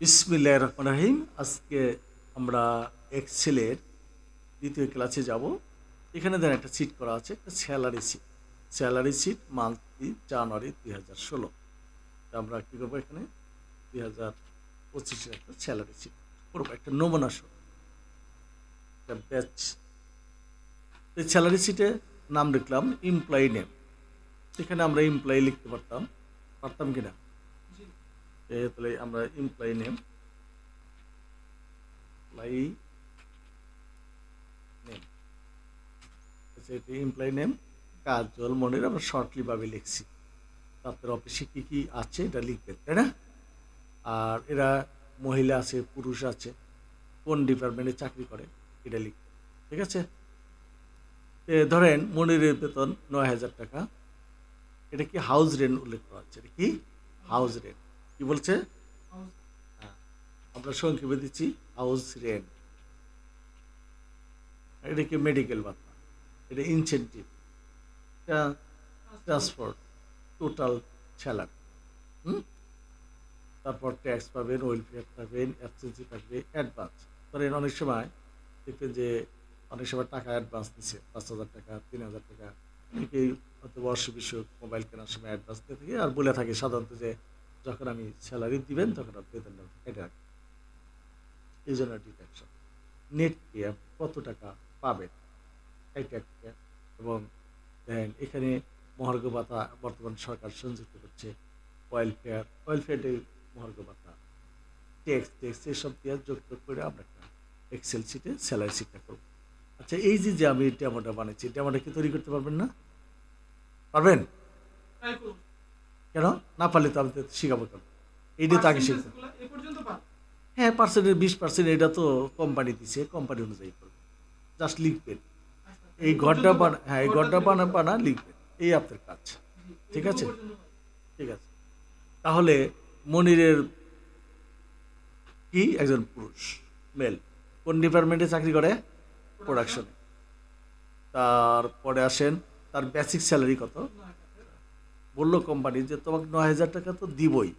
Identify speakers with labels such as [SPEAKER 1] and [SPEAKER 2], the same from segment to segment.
[SPEAKER 1] বিসমিল্লাহ রহমান রহিম আজকে আমরা এক্সেলের দ্বিতীয় ক্লাসে যাব। এখানে দেন একটা সিট করা আছে, একটা salary sheet salary sheet monthly জানুয়ারি দুই হাজার ষোলো। আমরা কী করব এখানে? দুই হাজার পঁচিশের একটা স্যালারি সিট করব, একটা নমুনা শো একটা ব্যাচ এই স্যালারি সিটে নাম লিখলাম এমপ্লয়ি নেম এখানে আমরা এমপ্লয়ি লিখতে পারতাম। পারতাম কি না তাহলে আমরা এমপ্লয়ি নেম এমপ্লয়ি নেম আচ্ছা এটা এমপ্লয়ি নেম কাজল মনির, আমরা শর্টলি ভাবে লিখছি। তাদের অফিসে কী কী আছে, এটা লিখবেন তাই না? আর এরা মহিলা আছে, পুরুষ আছে, কোন ডিপার্টমেন্টে চাকরি করে, এটা লিখবেন ঠিক আছে? ধরেন মনিরের বেতন নয় হাজার টাকা। এটা কি হাউস রেন্ট উল্লেখ করা হচ্ছে এটা কি? হাউস রেন্ট কি বলছে? আমরা সংক্ষেপে দিচ্ছি, হাউস রেন্ট। এটা কি মেডিকেল ভাতা এটা ইনসেন্টিভ এটা ট্রান্সপোর্ট টোটাল স্যালারি হুম? তারপর ট্যাক্স পাবেন ওয়েলফেয়ার পাবেন অ্যাবসেন্সি থাকবে অ্যাডভান্স ধরেন অনেক সময় দেখবেন যে অনেক সময় টাকা অ্যাডভান্স দিচ্ছে পাঁচ হাজার টাকা, তিন হাজার টাকা। অনেকেই হয়তো বর্ষ বিষয়ক মোবাইল কেনার সময় অ্যাডভান্স দিয়ে থাকে আর বলে থাকে সাধারণত যে যখন আমি স্যালারি দিবেন, তখন আপনি বেতনটা কেটে রাখবেন। এই জন্য ডিডাকশন নেট পে আপনি কত টাকা পাবেন? এটা এবং দেখেন এখানে মহার্ঘ ভাতা বর্তমান সরকার সংযুক্ত করছে। ওয়েলফেয়ার ওয়েলফেয়ারে মহার্ঘ ভাতা। ট্যাক্স ট্যাক্স এসব দিয়ে যুক্ত করে আমরা একটা এক্সেল সিটে স্যালারি সিটটা করব। আচ্ছা এই যে যে আমি ডেমোটা বানাচ্ছি ডেমোটা কি তৈরি করতে পারবেন না? পারবেন? কেন? না পারলে তো আমি তো শিখাবো কেন? এইটা তো আগে শিখতে হ্যাঁ পার্সেন্টের বিশ পার্সেন্ট এটা তো কোম্পানি দিছে কোম্পানি অনুযায়ী করবে। জাস্ট লিখবেন।
[SPEAKER 2] আচ্ছা,
[SPEAKER 1] এই ঘরটা বানা হ্যাঁ এই
[SPEAKER 2] ঘরটা
[SPEAKER 1] বানা বানা লিখবেন। এই আপনার কাজ। ঠিক আছে? ঠিক আছে। তাহলে মনিরের কি? একজন পুরুষ মেল কোন ডিপার্টমেন্টে চাকরি করে? প্রোডাকশনে তারপরে আসেন তার বেসিক স্যালারি কত? বলল কোম্পানি যে, তোমাকে নয় হাজার টাকা তো দিবই।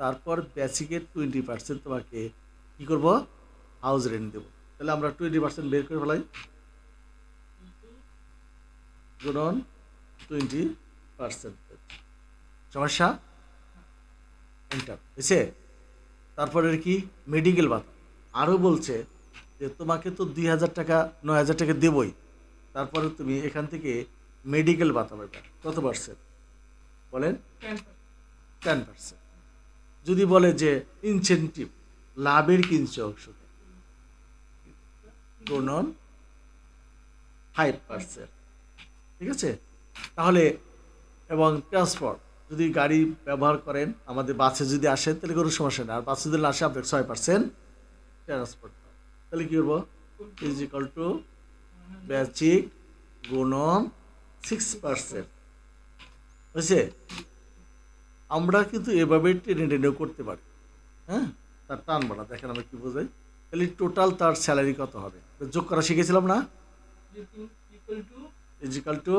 [SPEAKER 1] তারপর বেসিকের টোয়েন্টি পার্সেন্ট তোমাকে কী করব? হাউস রেন্ট দেবো। তাহলে আমরা টোয়েন্টি পার্সেন্ট বের করে ফেলাই। গুণন টোয়েন্টি পার্সেন্ট সমস্যা? এন্টার হয়েছে? তারপরে কি? মেডিকেল ভাতা আরও বলছে যে, তোমাকে তো দুই হাজার টাকা, নয় হাজার টাকা দেবই। তারপরে তুমি এখান থেকে মেডিকেল ভাতা পাবে কত পার্সেন্ট বলেন? টেন পার্সেন্ট যদি বলে যে ইনসেন্টিভ লাভের কিনছে অংশ গুণন ফাইভ পার্সেন্ট ঠিক আছে? তাহলে এবং ট্রান্সপোর্ট যদি গাড়ি ব্যবহার করেন আমাদের বাসে যদি আসেন তাহলে কোনো সমস্যা নেই। আর বাসে যদি আসে আপনাকে ছয় পার্সেন্ট ট্রান্সপোর্ট তাহলে কী করব ইজ ইকাল টু বেসিক গুণন সিক্স পার্সেন্ট বুঝছে? আমরা কিন্তু এভাবে টেনে টেনেও করতে পারি। হ্যাঁ? তার টান বাড়া দেখেন আমরা কি বোঝাই। তাহলে টোটাল তার স্যালারি কত হবে? যোগ করা শিখেছিলাম না? ইজিক্যাল টু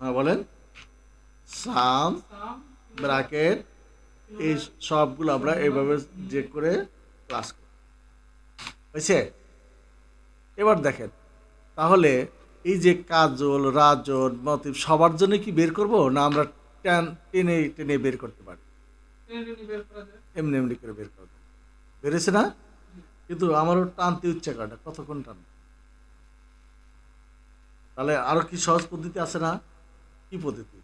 [SPEAKER 1] হ্যাঁ বলেন। সাম
[SPEAKER 2] sum
[SPEAKER 1] ব্র্যাকেট এই সবগুলো আমরা এইভাবে যে করে ক্লাস করি। হয়েছে এবার দেখেন, তাহলে এই যে কাজল, রাজন মতিব সবার জন্য কি বের করব না আমরা টেন টেনে টেনে বের করতে পারি।
[SPEAKER 2] করা।
[SPEAKER 1] এমনি এমনি করে বের করব বেরোছে না? কিন্তু আমারও টানতে ইচ্ছা করে কতক্ষণ টান তাহলে আরও কি সহজ পদ্ধতি আছে না? কি পদ্ধতি?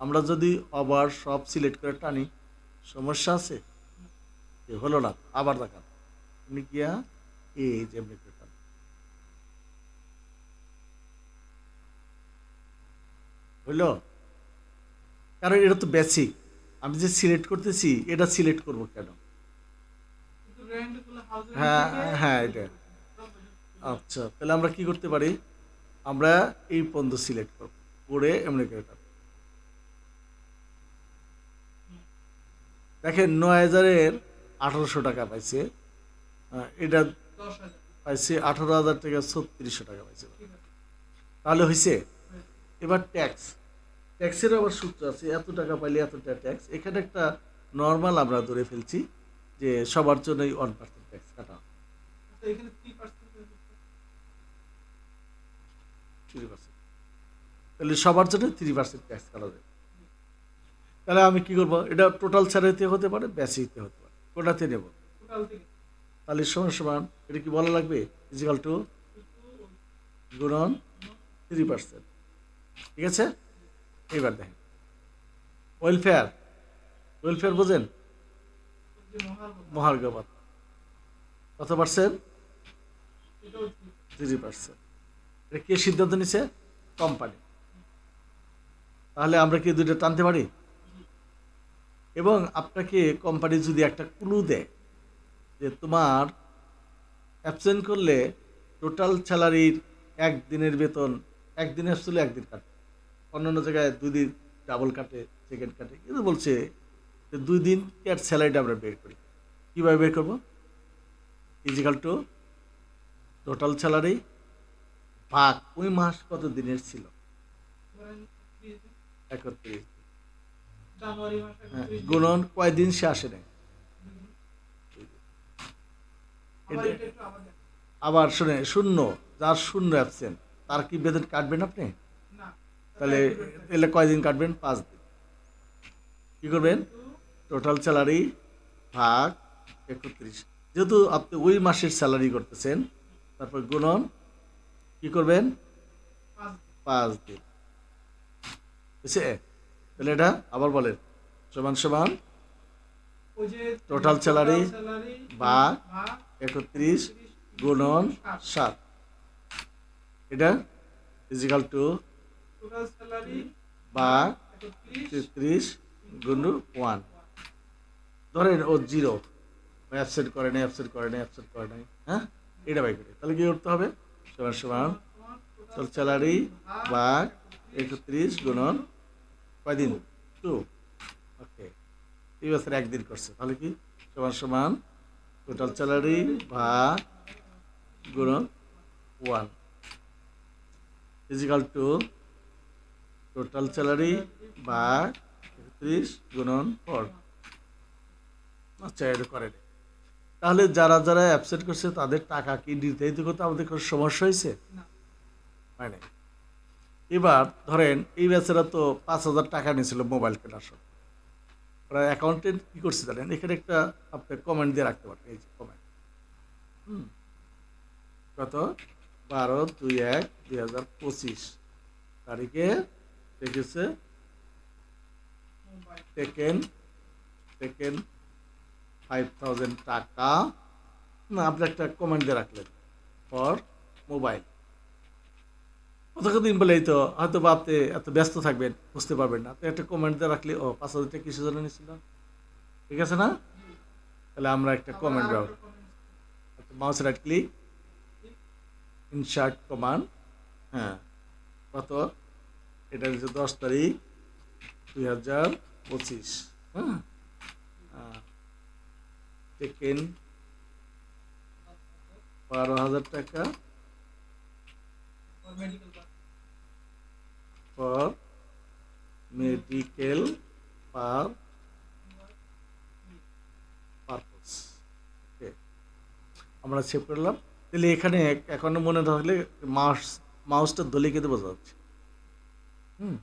[SPEAKER 1] আমরা যদি আবার সব সিলেক্ট করে টানি সমস্যা আছে? হলো না আবার দেখান। এমনি গিয়া এই যে এমনি করে টান। হইল? কারণ এটা তো বেসিক আমি যে সিলেক্ট করতেছি এটা সিলেক্ট করব কেন? হ্যাঁ হ্যাঁ এটা। আচ্ছা তাহলে আমরা কি করতে পারি? আমরা এই পর্যন্ত সিলেক্ট করব। করে এমনি করে দেখেন নয় হাজারের আঠারোশো টাকা পাইছে। আহ, এটা পাইছে আঠারো হাজার টাকা ছত্রিশশো টাকা পাইছে। তাহলে হয়েছে এবার ট্যাক্স ট্যাক্সের আবার সূত্র আছে এত টাকা পাইলে এত টাকা ট্যাক্স এখানে একটা নর্মাল আমরা ধরে ফেলছি যে সবার জন্যই ওয়ান পার্সেন্ট ট্যাক্স কাটা হবে।
[SPEAKER 2] আচ্ছা
[SPEAKER 1] তাহলে সবার জন্য থ্রি পার্সেন্ট ট্যাক্স কাটা যাবে। তাহলে আমি কি করব? এটা টোটাল স্যালারিতে হতে পারে বেসিকতে হতে পারে। কোটাতে নেব। তাহলে সমান সমান এটা কি বলা লাগবে? ইজিক্যাল টু গুণন থ্রি পার্সেন্ট ঠিক আছে? এইবার দেখেন ওয়েলফেয়ার ওয়েলফেয়ার বোঝেন?
[SPEAKER 2] যে মহার
[SPEAKER 1] মহার্ঘ ভাতা কত পার্সেন্ট থ্রি পার্সেন্ট এটা কে সিদ্ধান্ত নিছে? কোম্পানি তাহলে আমরা কি দুইটা টানতে পারি? এবং আপনাকে কোম্পানি যদি একটা ক্লু দেয় যে তোমার অ্যাবসেন্ট করলে টোটাল স্যালারির একদিনের বেতন একদিন অ্যাবসেন্ট একদিন কাটে অন্যান্য জায়গায় দুই দিন ডাবল কাটে সেকেন্ড কাটে কিন্তু বলছে যে দুই দিন এর স্যালারিটা আমরা বের করি। কীভাবে বের করব? ইজিক্যাল টু টোটাল স্যালারি ভাগ ওই মাস কত দিনের ছিল? একত্রিশ হ্যাঁ, গুণন কয়দিন সে আসে নাই।
[SPEAKER 2] আবার
[SPEAKER 1] শুনে শূন্য যার শূন্য অ্যাবসেন্ট তার কি বেতন কাটবেন আপনি? তাহলে এলে কয়দিন কাটবেন? পাঁচ দিন। কি করবেন? টোটাল স্যালারি ভাগ একত্রিশ। যেহেতু আপনি ওই মাসের স্যালারি করতেছেন, তারপর গুণন কি করবেন?
[SPEAKER 2] পাঁচ দিন।
[SPEAKER 1] বুঝছে? তাহলে এটা আবার বলেন। সমান সমান টোটাল salary বা একত্রিশ গুণন সাত। এটা ফিজিক্যাল টু
[SPEAKER 2] স্যালারি
[SPEAKER 1] বা তেত্রিশ গুণ ওয়ান। ধরেন ও জিরো। অ্যাবসেন্ট করে নাই অ্যাবসেন্ট করে নাই অ্যাবসেন্ট করে নাই হ্যাঁ? এটা বাই করে। তাহলে কি করতে হবে? সমান সমান টোটাল স্যালারি বা একত্রিশ গুণন কয়দিন টু। ওকে এই বছর একদিন করছে। তাহলে কি? সমান সমান টোটাল স্যালারি বা গুণন one. Physical to total salary বা একত্রিশ গুণন ফোর আচ্ছা এটা করে তাহলে যারা যারা অ্যাবসেন্ট করছে তাদের টাকা কি নির্ধারিত করতে আমাদের কোনো সমস্যা হয়েছে?
[SPEAKER 2] না।
[SPEAKER 1] হয় নাই। এবার ধরেন এই বেচারা তো পাঁচ হাজার টাকা নিয়েছিল মোবাইল কেনার সময় ওরা অ্যাকাউন্টেন্ট কী করছে জানেন? এখানে একটা আপনি কমেন্ট দিয়ে রাখতে পারেন এই যে কমেন্ট হুম। কত? বারো দুই এক দুই হাজার পঁচিশ। তারিখে
[SPEAKER 2] mobile
[SPEAKER 1] taken taken five thousand টাকা। না আপনি একটা কমেন্ট দিয়ে রাখলেন ফর মোবাইল কতদিন বলেই তো হয়তো বা আপনি এত ব্যস্ত থাকবেন বুঝতে পারবেন না। তো একটা কমেন্ট দিয়ে রাখলে ও পাঁচ হাজার টাকা কিসের জন্য নিয়েছিল? ঠিক আছে না? তাহলে আমরা একটা comment
[SPEAKER 2] comment
[SPEAKER 1] mouse right click insert command হ্যাঁ। কত? এটা হচ্ছে দশ তারিখ দুই হাজার পঁচিশ। হ্যাঁ? বারো হাজার টাকা. For medical pur purpose okay আমরা সেভ করলাম তাহলে এখানে এখনও মনে থাকলে মাউস মাউসটা দলে কেটে বোঝা যাচ্ছে। হুম।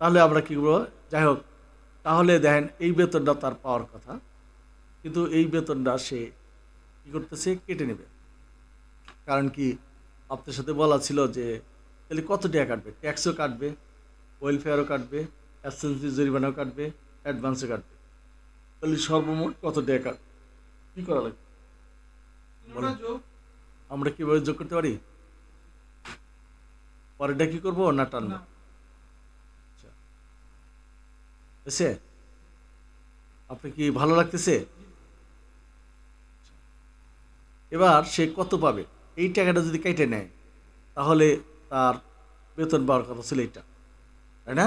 [SPEAKER 1] তাহলে আমরা কী করব? যাই হোক, তাহলে দেখেন এই বেতনটা তার পাওয়ার কথা, কিন্তু এই বেতনটা সে কী করতেছে? কেটে নেবে। কারণ কি? আপনার সাথে বলা ছিল যে, তাহলে কত টাকা কাটবে? ট্যাক্সও কাটবে ওয়েলফেয়ারও কাটবে অ্যাবসেন্সি জরিমানাও কাটবে অ্যাডভান্সও কাটবে। তাহলে সর্বমোট কত টাকা কাটবে কী করা লাগবে? আমরা কীভাবে যোগ করতে পারি? পরেরটা কী করব না টানবো
[SPEAKER 2] না
[SPEAKER 1] আচ্ছা এসে আপনি কি ভালো লাগতেছে? এবার সে কত পাবে? এই টাকাটা যদি কেটে নেয়, তাহলে তার বেতন পাওয়ার কথা ছিল এইটা। তাই না?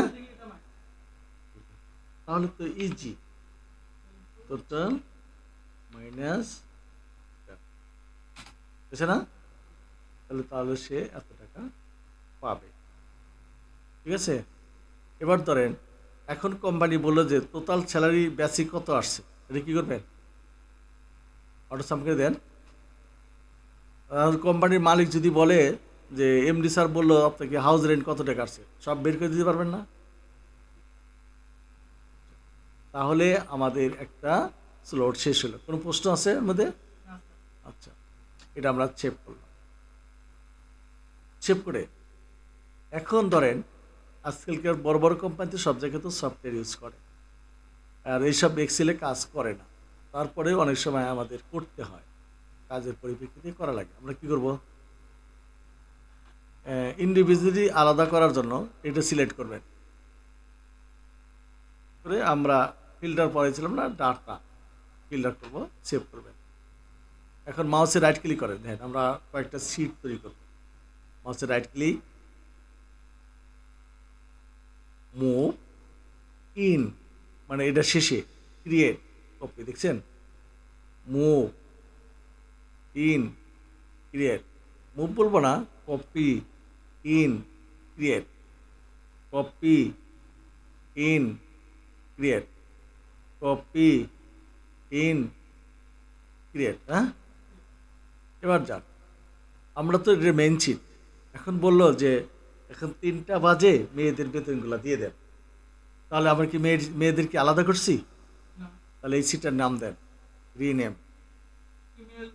[SPEAKER 1] তাহলে তো ইজি টোটাল মাইনাস বুঝছে না? তাহলে তাহলে সে এত টাকা পাবে। ঠিক আছে? এবার ধরেন এখন কোম্পানি বলল যে টোটাল স্যালারি বেসিক কত আসছে? এটা কি করবেন অটো সামকে দেন। কোম্পানির মালিক যদি বলে যে এমডি স্যার বলল আপনাকে হাউস রেন্ট কত টাকা আসছে? সব বের করে দিতে পারবেন না। তাহলে আমাদের একটা স্লট শেষ হলো। কোনো প্রশ্ন আছে এর মধ্যে আচ্ছা এটা আমরা সেভ করলাম। সেভ করে। এখন ধরেন আজকালকার বড় বড় কোম্পানিতে সব জায়গায় তো সফটওয়্যার ইউজ করে। আর এইসব এক্সেলে কাজ করে না। তারপরে অনেক সময় আমাদের করতে হয়। কাজের পরিপ্রেক্ষিতে করা লাগে। আমরা কি করব? ইন্ডিভিজুয়ালি আলাদা করার জন্য এটা সিলেক্ট করবেন। করে আমরা ফিল্টার পড়েছিলাম না ডাটা ফিল্টার করব সেভ করবেন। এখন মাউসে রাইট ক্লিক করেন। দেখেন আমরা কয়েকটা সিট তৈরি করব। মাউসে রাইট ক্লিক মুভ ইন মানে এটা শেষে, ক্রিয়েট কপি দেখছেন? Move in, create. মুভ বলব না copy in, create. Copy in, create. Copy in, create হ্যাঁ? এবার যান। আমরা তো এটা মেন চিট এখন বলল যে এখন তিনটা বাজে মেয়েদের বেতনগুলো দিয়ে দেন। তাহলে আমরা কি মেয়ে মেয়েদেরকে আলাদা করছি? তাহলে এই সিটটার নাম দেন। রিনেম।
[SPEAKER 2] Female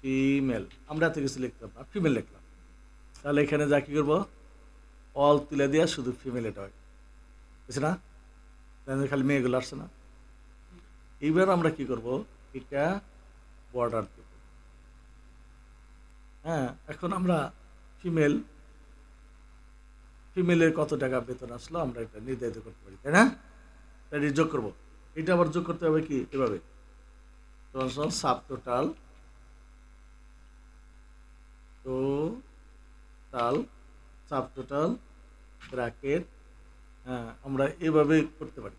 [SPEAKER 1] female. আমরা এত কিছু লিখতাম না ফিমেল লিখলাম। তাহলে এখানে যা কি করব? অল তুলে দেওয়া শুধু ফিমেল এটা হয় বুঝছে না? তাহলে খালি মেয়েগুলো আসছে না। এইবার আমরা কি করব? এটা বর্ডার দেব। হ্যাঁ এখন আমরা ফিমেল ফিমেলের কত টাকা বেতন আসলো আমরা এটা নির্ধারিত করতে পারি, তাই না? তাই যোগ করব। এটা আবার যোগ করতে হবে কি? এভাবে। Sub total total sub total bracket হ্যাঁ আমরা এভাবে করতে পারি।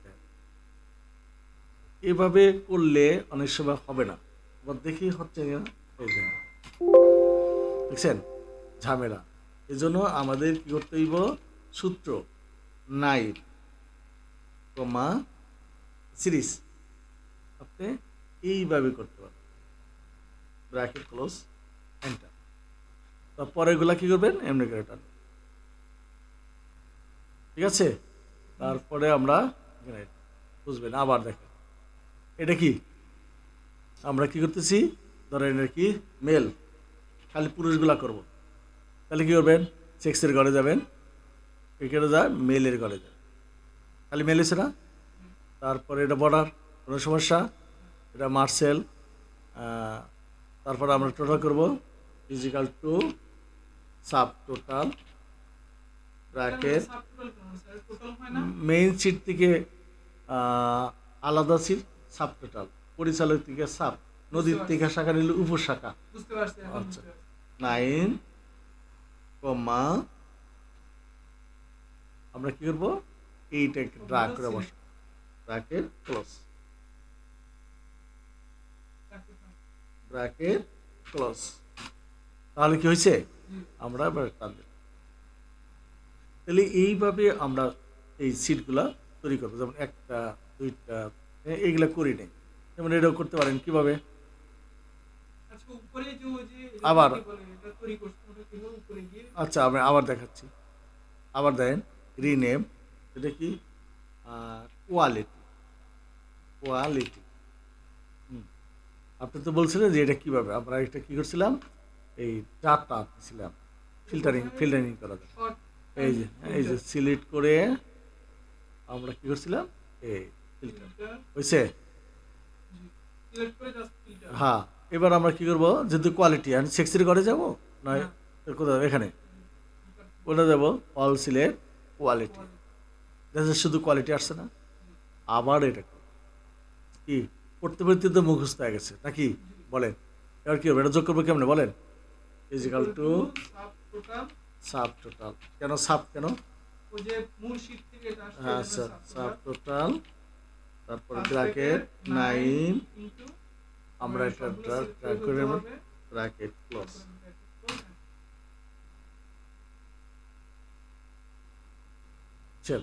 [SPEAKER 1] এভাবে করলে অনেক সময় হবে না। আবার দেখি হচ্ছে না এই যে। দেখছেন? ঝামেলা। এই জন্য আমাদের কি করতে হইব? সূত্র নাইন কমা, সিরিজ। আপনি এইভাবে করতে পারেন ব্র্যাকেট, ক্লোজ, এন্টার। তারপরে এগুলা কি করবেন? এমনি করে টানবেন ঠিক আছে? তারপরে আমরা বুঝবেন? আবার দেখেন। এটা কি? আমরা কি করতেছি? ধরেন এটা কি? মেল। খালি পুরুষগুলা করব। তাহলে কি করবেন? সেক্সের ঘরে যাবেন। এখানে যায় মেলের ঘরে যাবেন খালি মেল এসে না? তারপরে এটা বর্ডার কোনো সমস্যা। এটা মার্সেল তারপরে আমরা টোটাল করব physical to subtotal bracket main sheet থেকে আলাদা সিট সাব টোটাল পরিচালক থেকে সাব নদীর থেকে শাখা নিল উপশাখা। আচ্ছা। নাইন কমা আমরা কি করব? এইটাকে ড্রা করে বসা ব্র্যাকেট ক্লোজ। Bracket close. তাহলে কি হয়েছে? আমরা তাহলে এইভাবে আমরা এই সিটগুলা তৈরি করব। যেমন একটা দুইটা এইগুলা করি নেই। যেমন এটাও করতে পারেন কীভাবে?
[SPEAKER 2] আচ্ছা
[SPEAKER 1] আবার। আচ্ছা আমি আবার দেখাচ্ছি। আবার দেন। রিনেম এটা কি? কোয়ালিটি কোয়ালিটি আপনি তো বলছিলেন যে এটা কীভাবে? আমরা এটা কি করছিলাম? এই চারটা ছিলাম ফিল্টারিং ফিল্টারিং করা এই যে এই যে সিলেক্ট করে আমরা কি করছিলাম? এই ফিল্টার হয়েছে
[SPEAKER 2] করে
[SPEAKER 1] হ্যাঁ এবার আমরা কী করব? যেহেতু কোয়ালিটি আমি সেক্সির ঘরে যাব? নয় কোথাও এখানে। ওটা যাব? অল সিলেক্ট কোয়ালিটি দেখা শুধু কোয়ালিটি আসছে না, আবার এটা কি? পড়তে পড়তে তো মুখস্থ হয়ে গেছে, নাকি? বলেন। এবার কি এটা যোগ করব কেমন? বলেন। ফিজিক্যাল টু
[SPEAKER 2] সাব টোটাল
[SPEAKER 1] কেন সাব কেন? স্যার সাব টোটাল তারপরে ব্র্যাকেট নাইন আমরা এটা
[SPEAKER 2] সবগুলো
[SPEAKER 1] ড্রা
[SPEAKER 2] select
[SPEAKER 1] ড্রা
[SPEAKER 2] করে
[SPEAKER 1] করে
[SPEAKER 2] ফেলতে
[SPEAKER 1] নেব
[SPEAKER 2] হবে।
[SPEAKER 1] ব্র্যাকেট ক্লোজ
[SPEAKER 2] তারপরে bracket close, হ্যাঁ।
[SPEAKER 1] চল।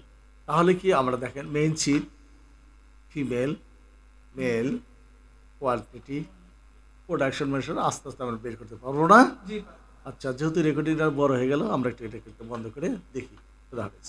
[SPEAKER 1] তাহলে কি আমরা দেখেন main sheet female male quality production mason আস্তে আস্তে আমরা বের করতে পারব না? আচ্ছা যেহেতু রেকর্ডিংটা বড় হয়ে গেল আমরা একটু এটা বন্ধ করে দেখি। খুদা হাফেজ।